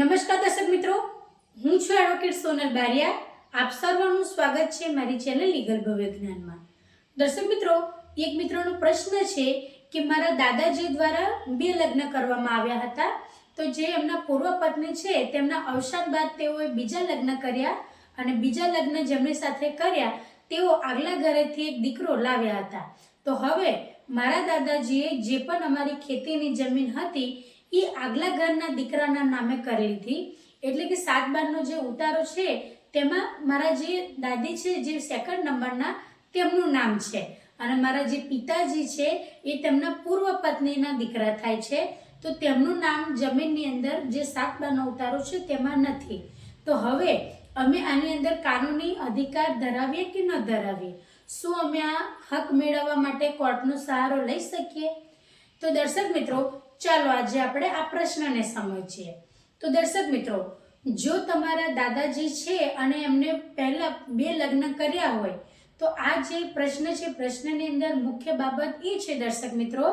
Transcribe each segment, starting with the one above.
નમસ્કાર દર્શક મિત્રો, હું છું એડવોકેટ સોનલ બારિયા. આપ સર્વનું સ્વાગત છે મારી ચેનલ લીગલ ભવ્ય જ્ઞાનમાં. દર્શક મિત્રો, એક મિત્રોનો પ્રશ્ન છે કે મારા દાદાજી દ્વારા બે લગ્ન કરવામાં આવ્યા હતા. તો જે એમના પૂર્વ પત્ની છે, તેમના અવસાન બાદ તેઓએ બીજા લગ્ન કર્યા અને બીજા લગ્ન જેમની સાથે કર્યા, તેઓ આગલા ઘરેથી એક દીકરો લાવ્યા હતા. તો હવે મારા દાદાજીએ જે પણ અમારી ખેતીની જમીન હતી એ આગલા ઘરના દીકરાના નામે કરી લીધી. એટલે કે સાત બારનો જે ઉતારો છે, તેમાં મારા જે દાદી છે, જે સેકન્ડ નંબરના તેમનું નામ છે. અને મારા જે પિતાજી છે, એ તેમના પૂર્વ પત્નીના દીકરા થાય છે. તો તેમનું નામ જમીનની અંદર જે સાત બારનો ઉતારો છે, તેમાં નથી. તો હવે અમે આની અંદર કાનૂની અધિકાર ધરાવીએ કે ન ધરાવીએ? શું અમે આ હક મેળવવા માટે કોર્ટનો સહારો લઈ શકીએ? તો દર્શક મિત્રો ચાલો આજે આપણે આ પ્રશ્નને સમજીએ. તો દર્શક મિત્રો, જો તમારા દાદાજી છે અને એમને પહેલા બે લગ્ન કર્યા હોય, તો આ જે પ્રશ્ન છે, પ્રશ્નની અંદર મુખ્ય બાબત એ છે દર્શક મિત્રો,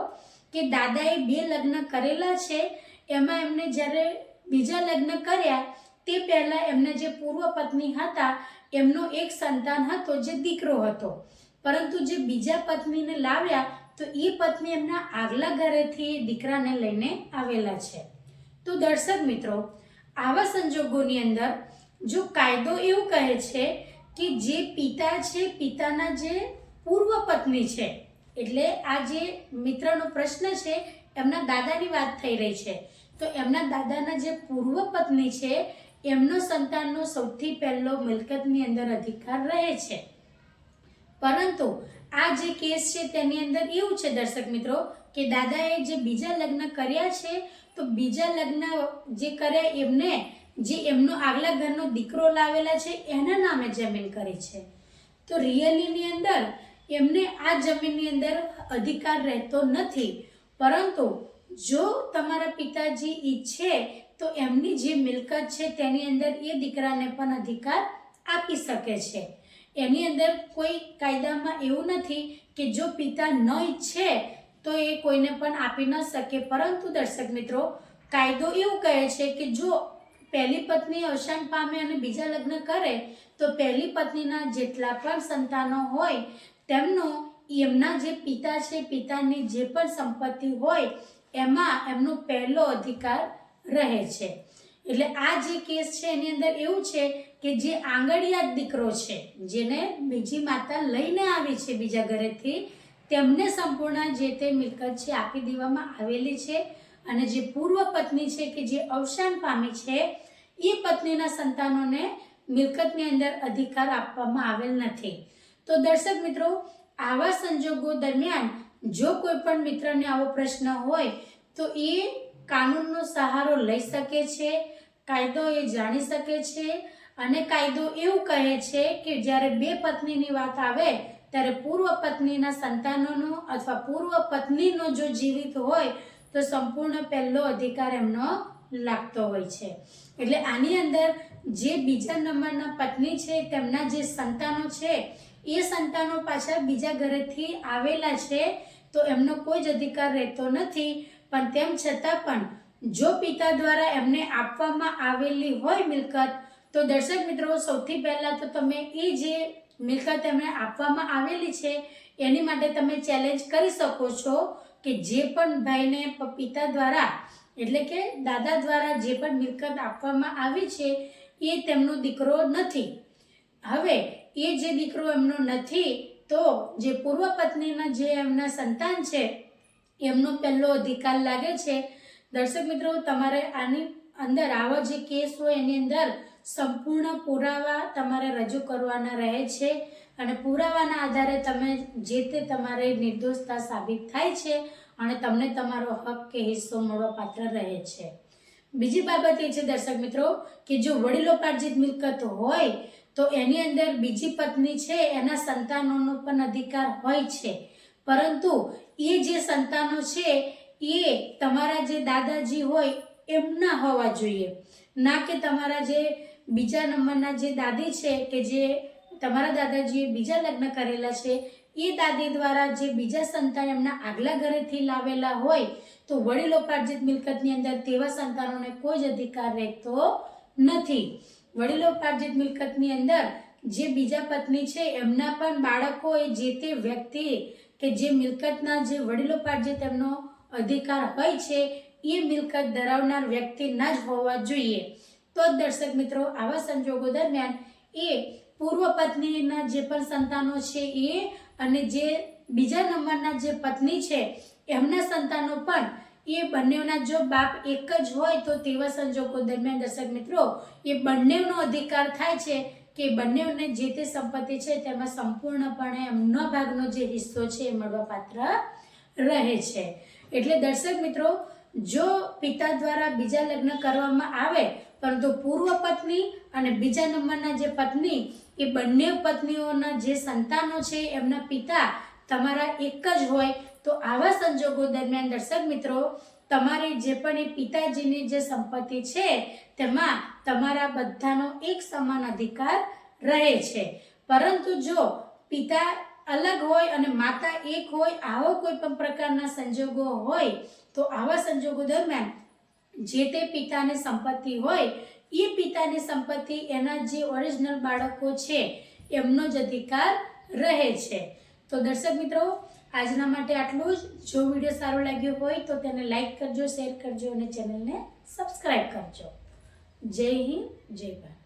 કે દાદાએ બે લગ્ન કરેલા છે, એમાં એમને જ્યારે બીજા લગ્ન કર્યા, તે પહેલાં એમના જે પૂર્વ પત્ની હતા, એમનો એક સંતાન હતો, જે દીકરો હતો. પરંતુ જે બીજા પત્નીને લાવ્યા તો એ પત્ની એમના આગલા ઘરેથી દીકરાને લઈને આવેલા છે. તો દર્શક મિત્રો, આવા સંજોગોની અંદર જો કાયદો એવું કહે છે કે જે પિતા છે, પિતાના જે પૂર્વ પત્ની છે, એટલે આ જે મિત્રનો પ્રશ્ન છે, એમના દાદાની વાત થઈ રહી છે. તો એમના દાદાના જે પૂર્વ પત્ની છે, એમનો સંતાનનો સૌથી પહેલો મિલકતની અંદર અધિકાર રહે છે. પરંતુ આ જે કેસ છે તેની અંદર એવું છે દર્શક મિત્રો કે દાદાએ જે બીજા લગ્ન કર્યા છે, તો બીજા લગ્ન જે કર્યા એમને, જે એમનો આગલા ઘરનો દીકરો લાવેલા છે, એના નામે જમીન કરી છે. તો રિયલીની અંદર એમને આ જમીનની અંદર અધિકાર રહેતો નથી. પરંતુ જો તમારા પિતાજી ઈચ્છે, તો એમની જે મિલકત છે તેની અંદર એ દીકરાને પણ અધિકાર આપી શકે છે. એની અંદર કોઈ કાયદામાં એવું નથી કે જો પિતા ન ઈચ્છે તો એ કોઈને પણ આપી ન શકે. પરંતુ દર્શક મિત્રો, કાયદો એવું કહે છે કે જો પહેલી પત્ની અવસાન પામે અને બીજા લગ્ન કરે, તો પહેલી પત્નીના જેટલા પણ સંતાનો હોય, તેમનો એમના જે પિતા છે, પિતાની જે પણ સંપત્તિ હોય, એમાં એમનો પહેલો અધિકાર રહે છે. એટલે આ જે કેસ છે, એની અંદર એવું છે કે જે આંગળિયા દીકરો છે, જેને બીજી માતા લઈને આવી છે બીજા ઘરેથી, તેમને સંપૂર્ણ જે તે મિલકત છે આપી દેવામાં આવેલી છે અને જે પૂર્વ પત્ની છે કે જે અવસાન પામી છે, એ પત્નીના સંતાનોને મિલકતની અંદર અધિકાર આપવામાં આવેલ નથી. તો દર્શક મિત્રો, આવા સંજોગો દરમિયાન જો કોઈ પણ મિત્રને આવો પ્રશ્ન હોય, તો એ કાનૂનનો સહારો લઈ શકે છે, કાયદો એ જાણી શકે છે અને કાયદો એવું કહે છે કે જ્યારે બે પત્નીની વાત આવે, ત્યારે પૂર્વ પત્નીના સંતાનોનો અથવા પૂર્વ પત્નીનો જો જીવિત હોય, તો સંપૂર્ણ પહેલો અધિકાર એમનો લાગતો હોય છે. એટલે આની અંદર જે બીજા નંબરના પત્ની છે, તેમના જે સંતાનો છે, એ સંતાનો પાછા બીજા ઘરેથી આવેલા છે, તો એમનો કોઈ જ અધિકાર રહેતો નથી. પણ તેમ છતાં પણ જો પિતા દ્વારા એમને આપવામાં આવેલી હોય મિલકત તો દર્શક મિત્રો, સૌથી પહેલાં તો તમે એ જે મિલકત એમણે આપવામાં આવેલી છે, એની માટે તમે ચેલેન્જ કરી શકો છો કે જે પણ ભાઈને પિતા દ્વારા, એટલે કે દાદા દ્વારા જે પણ મિલકત આપવામાં આવી છે, એ તેમનો દીકરો નથી. હવે, એ જે દીકરો એમનો નથી, તો જે પૂર્વ પત્નીના જે એમના સંતાન છે, એમનો પહેલો અધિકાર લાગે છે. દર્શક મિત્રો, તમારે આની અંદર આવો જે કેસ હોય એની અંદર સંપૂર્ણ પુરાવા તમારે રજૂ કરવાના રહે છે અને પુરાવાના આધારે તમે જે તે તમારે નિર્દોષતા સાબિત થાય છે અને તમને તમારો હક કે હિસ્સો મળવા પાત્ર રહે છે. બીજી બાબત એ છે, દર્શક મિત્રો, કે જો વડીલોપાર્જિત મિલકત હોય, તો એની અંદર બીજી પત્ની છે, એના સંતાનોનો પણ અધિકાર હોય છે. પરંતુ એ જે સંતાનો છે, એ તમારા જે દાદાજી હોય એમના હોવા જોઈએ. ના કે તમારા જે બીજા નંબરના જે દાદી છે કે જે તમારા દાદાજીએ બીજા લગ્ન કરેલા છે, એ દાદી દ્વારા જે બીજા સંતાન એમના આગલા ઘરેથી લાવેલા હોય, તો વડીલોપાર્જિત મિલકતની અંદર તેવા સંતાનોને કોઈ જ અધિકાર રહેતો નથી. વડીલોપાર્જિત મિલકતની અંદર જે બીજા પત્ની છે, એમના પણ બાળકો એ જે તે વ્યક્તિ કે જે મિલકતના જે વડીલોપાર્જિત એમનો અધિકાર હોય છે, એ મિલકત ધરાવનાર વ્યક્તિના જ હોવા જોઈએ. તો જ દર્શક મિત્રો, આવા સંજોગો દરમિયાન એ પૂર્વ પત્નીના જે પણ સંતાનો છે એ અને જે બીજા નંબરના જે પત્ની છે, એમના સંતાનો પણ એ બંનેના જો બાપ એક જ હોય તો તેવા સંજોગો દરમિયાન દર્શક મિત્રો, એ બંનેનો અધિકાર થાય છે કે બંનેઓને જે તે સંપત્તિ છે તેમાં સંપૂર્ણપણે એમનો ભાગનો જે હિસ્સો છે એ મળવાપાત્ર રહે છે. એટલે દર્શક મિત્રો, જો પિતા દ્વારા બીજા લગ્ન કરવામાં આવે પરંતુ પૂર્વ પત્ની અને બીજા નંબરના જે પત્ની, એ બંને પત્નીઓના જે સંતાનો છે, એમના પિતા તમારા એક જ હોય, તો આવા સંજોગો દરમિયાન દર્શક મિત્રો, તમારે જે પણ એ પિતાજીની જે સંપત્તિ છે, તેમાં તમારા બધાનો એક સમાન અધિકાર રહે છે. પરંતુ જો પિતા અલગ હોય અને માતા એક હોય, આવો કોઈ પણ પ્રકારના સંજોગો હોય, તો આવા સંજોગો દરમિયાન જે તે પિતાની સંપત્તિ હોય, એ પિતાની સંપત્તિ એના જે ઓરિજિનલ બાળકો છે, એમનો જ અધિકાર રહે છે. તો દર્શક મિત્રો, આજના માટે આટલું જ. જો વીડિયો સારો લાગ્યો હોય તો તેને લાઈક કરજો, શેર કરજો અને ચેનલને સબસ્ક્રાઈબ કરજો. જય હિન્દ, જય ભારત.